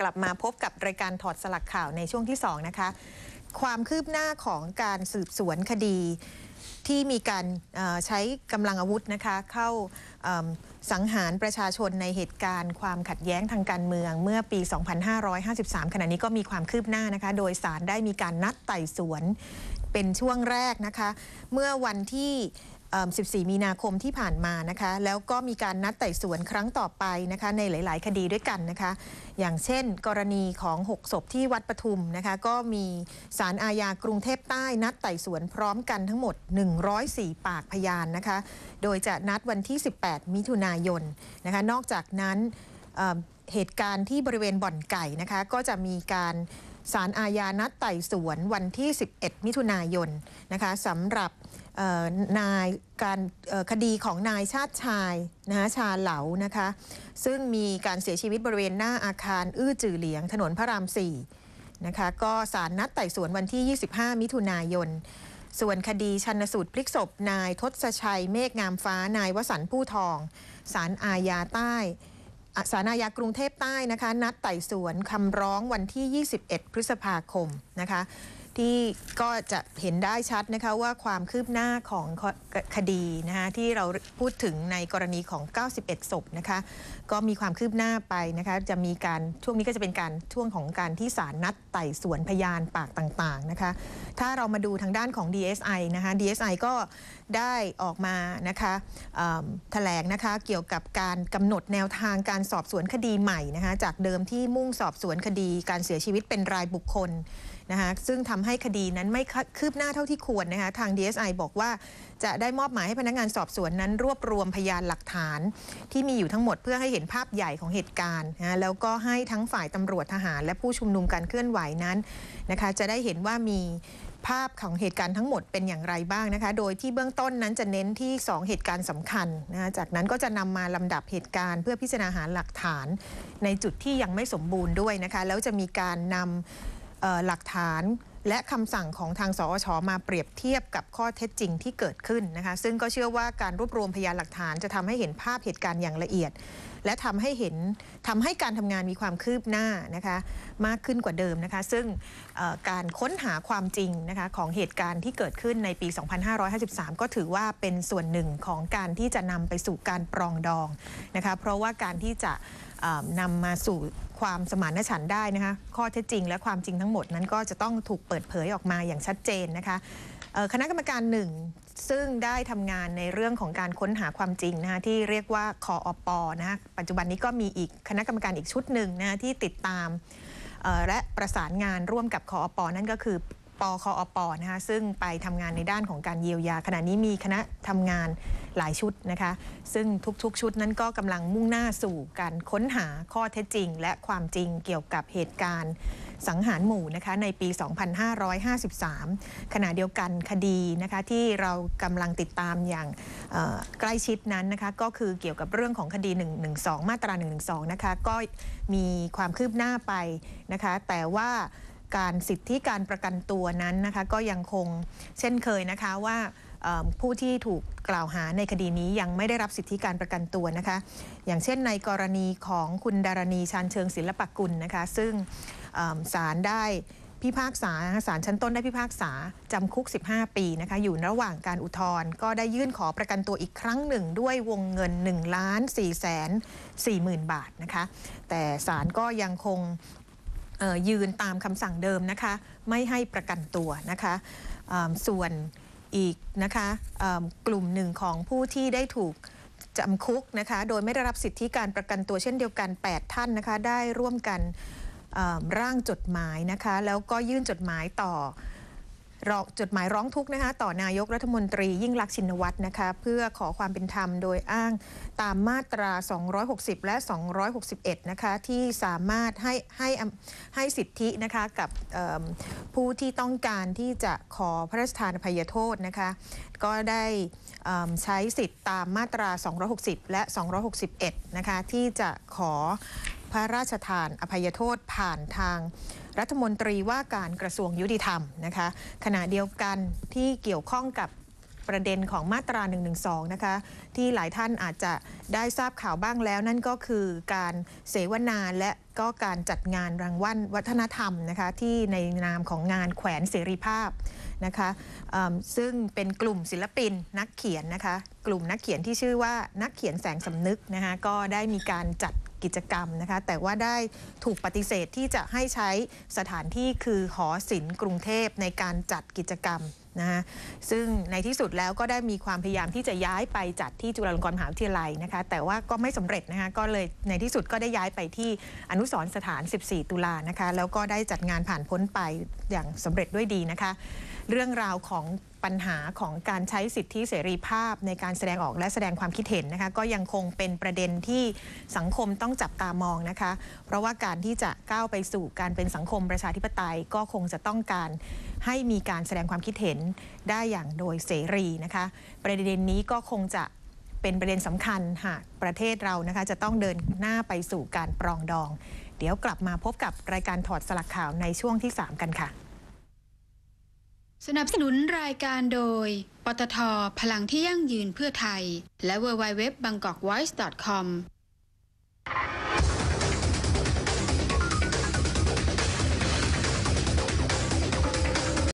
กลับมาพบกับรายการถอดสลักข่าวในช่วงที่ 2 นะคะ ความคืบหน้าของการสืบสวนคดี ที่มีการใช้กำลังอาวุธนะคะ เข้าสังหารประชาชนในเหตุการณ์ ความขัดแย้งทางการเมืองเมื่อปี 2553 ขณะนี้ก็มีความคืบหน้านะคะ โดยสารได้มีการนัดไต่สวนเป็นช่วงแรกนะคะ เมื่อวันที่ 14 มีนาคมที่ผ่านมานะคะ แล้วก็มีการนัดไต่สวนครั้งต่อไปนะคะ ในหลาย ๆ คดีด้วยกันนะคะ อย่างเช่น กรณีของ 6 ศพที่วัดปทุมนะคะ ก็มีสารอาญากรุงเทพใต้นัดไต่สวนพร้อมกันทั้งหมด 104 ปากพยานนะคะ โดยจะนัดวันที่ 18 มิถุนายนนะคะ นอกจากนั้นเเหตุการณ์ที่บริเวณบ่อนไก่นะคะ ก็จะมีการสารอาญานัดไต่สวนวันที่ 11 มิถุนายนนะคะสำหรับ นายการคดีของนายชาติชายนะชาเหลานะคะ ซึ่งมีการเสียชีวิตบริเวณหน้าอาคารอื้อจือเหลียง ถนนพระราม4นะคะก็สารนัดไต่สวนวันที่ 25 มิถุนายน ส่วนคดีชันสูตรพลิกศพ นายทศชัยเมฆงามฟ้า นายวสันผู้ทอง สารอาญาใต้สารอาญากรุงเทพใต้นะคะ นัดไต่สวนคำร้องวันที่ 21 พฤษภาคมนะคะ ที่ก็จะเห็นได้ชัดนะคะว่าความคืบหน้าของคดีนะคะที่เราพูดถึงในกรณีของ 91 ศพนะคะก็มีความคืบหน้าไปนะคะจะมีการช่วงนี้ก็จะเป็นการช่วงของการที่ศาลนัดไต่สวนพยานปากต่างๆนะคะถ้าเรามาดูทางด้านของ DSI นะคะ DSI ก็ได้ออกมานะคะแถลงนะคะเกี่ยวกับการกำหนดแนวทางการสอบสวนคดีใหม่นะคะจากเดิมที่มุ่งสอบสวนคดีการเสียชีวิตเป็นรายบุคคล นะคะซึ่งทำให้คดีนั้นไม่คืบหน้าเท่าที่ควรนะคะทาง DSI บอกว่าจะได้มอบหมายให้พนักงานสอบสวนนั้น รวบรวมพยานหลักฐาน ที่มีอยู่ทั้งหมดเพื่อให้เห็นภาพใหญ่ของเหตุการณ์นะแล้วก็ให้ทั้งฝ่ายตำรวจทหาร และผู้ชุมนุมการเคลื่อนไหวนั้นนะคะจะได้เห็นว่ามีภาพของเหตุการณ์ทั้งหมดเป็นอย่างไรบ้างนะคะ โดยที่เบื้องต้นนั้นจะเน้นที่ 2 เหตุการณ์สำคัญนะคะจากนั้นก็จะนำมาลำดับเหตุการณ์ เพื่อพิจารณาหาหลักฐาน ในจุดที่ยังไม่สมบูรณ์ด้วยนะคะ แล้วจะมีการนำเอ่อ หลักฐานและคำสั่งของทางสอชมาเปรียบเทียบกับข้อเท็จจริงที่เกิดขึ้นนะคะ ซึ่งก็เชื่อว่าการรวบรวมพยานหลักฐานจะทำให้เห็นภาพเหตุการณ์อย่างละเอียด และทำให้เห็นทำให้การทำงานมีความคืบหน้านะคะมากขึ้นกว่าเดิมนะคะ ซึ่งการค้นหาความจริงนะคะของเหตุการณ์ที่เกิดขึ้นในปี 2553 ก็ถือว่าเป็นส่วนหนึ่งของการที่จะนำไปสู่การปรองดองนะคะ เพราะว่าการที่จะ นำมาสู่ความสมานฉันท์ได้นะคะ ข้อเท็จจริงและความจริงทั้งหมดนั้นก็จะต้องถูกเปิดเผยออกมาอย่างชัดเจนนะคะเอ่อคณะกรรมการหนึ่งซึ่งได้ทำงานในเรื่องของการค้นหาความจริงนะคะที่เรียกว่าคออปนะคะปัจจุบันนี้ก็มีอีกคณะกรรมการอีกชุดหนึ่งนะคะที่ติดตามเอ่อและประสานงานร่วมกับคออปนั่นก็คือ ปคอปนะคะซึ่งไปทำงานในด้านของการเยียวยา ขณะนี้มีคณะทำงานหลายชุดนะคะ ซึ่งทุกๆ ชุดนั้นก็กำลังมุ่งหน้าสู่การค้นหาข้อเท็จจริง และความจริงเกี่ยวกับเหตุการณ์สังหารหมู่นะคะในปี 2553 ขณะเดียวกันคดีนะคะที่เรากำลังติดตามอย่างใกล้ชิดนั้นนะคะก็คือเกี่ยวกับเรื่องของคดี 112 มาตรา 112 นะคะก็มีความคืบหน้าไปนะคะแต่ว่า การสิทธิการประกันตัวนั้นนะคะก็ยังคงเช่นเคยนะคะว่าผู้ที่ถูกกล่าวหาในคดีนี้ยังไม่ได้รับสิทธิการประกันตัวนะคะ อย่างเช่นในกรณีของคุณดารณีชานเชิงศิลปกุลนะคะ ซึ่งศาลได้พิพากษาศาลชั้นต้นได้พิพากษาจำคุก 15 ปีนะคะ อยู่ระหว่างการอุทธรณ์ก็ได้ยื่นขอประกันตัวอีกครั้งหนึ่ง ด้วยวงเงิน1ล้าน4แสน4หมื่นบาทนะคะ แต่ศาลก็ยังคง ยืนตามคำสั่งเดิมนะคะ ไม่ให้ประกันตัวนะคะส่วนอีกนะคะกลุ่มหนึ่งของผู้ที่ได้ถูกจำคุกนะคะโดยไม่ได้รับสิทธิการประกันตัวเช่นเดียวกัน 8 ท่านนะคะได้ร่วมกันร่างจดหมายนะคะแล้วก็ยื่นจดหมายต่อ รอจดหมายร้องทุกข์นะคะต่อนายกรัฐมนตรียิ่งลักษณ์ชินวัตรนะคะเพื่อขอความเป็นธรรมโดยอ้างตามมาตรา 260 และ 261 นะคะที่สามารถให้ให้ให้สิทธินะคะกับผู้ที่ต้องการที่จะขอพระราชทานอภัยโทษนะคะก็ได้ใช้สิทธิ์ตามมาตรา 260 และ 261 นะคะที่จะขอ ระราชทานอภัยโทษผ่านทางรัฐมนตรีว่าการกระทรวงยุติธรรมนะคะขณะเดียวกันที่เกี่ยวข้องกับประเด็นของมาตรา 112 นะคะ ที่หลายท่านอาจจะได้ทราบข่าวบ้างแล้ว นั่นก็คือการเสวนาและก็การจัดงานรางวัลวัฒนธรรมนะคะ ที่ในนามของงานแขวนเสรีภาพ นะคะซึ่งเป็นกลุ่มศิลปินนักเขียนนะคะ กลุ่มนักเขียนที่ชื่อว่านักเขียนแสงสำนึกนะคะก็ได้มีการจัดกิจกรรมนะคะ แต่ว่าได้ถูกปฏิเสธที่จะให้ใช้สถานที่คือหอศิลป์กรุงเทพในการจัดกิจกรรม นะคะซึ่งในที่สุดแล้วก็ได้มีความพยายามที่จะย้ายไปจัดที่จุฬาลงกรณ์มหาวิทยาลัยนะคะ แต่ว่าก็ไม่สำเร็จนะคะก็เลยในที่สุดก็ได้ย้ายไปที่อนุสรสถาน 14 ตุลานะคะ แล้วก็ได้จัดงานผ่านพ้นไปอย่างสำเร็จด้วยดีนะคะ เรื่องราวของ ปัญหาของการใช้สิทธิเสรีภาพในการแสดงออกและแสดงความคิดเห็นนะคะก็ยังคงเป็นประเด็นที่สังคมต้องจับตามองนะคะ เพราะว่าการที่จะก้าวไปสู่การเป็นสังคมประชาธิปไตยก็คงจะต้องการให้มีการแสดงความคิดเห็นได้อย่างโดยเสรีนะคะ ประเด็นนี้ก็คงจะเป็นประเด็นสำคัญหากประเทศเรานะคะจะต้องเดินหน้าไปสู่การปรองดอง เดี๋ยวกลับมาพบกับรายการถอดสลักข่าวในช่วงที่ 3 กันค่ะ สนับสนุนรายการโดย ปตท พลังที่ยั่งยืนเพื่อไทย และ w w w b a n g k o k v o i c e c o m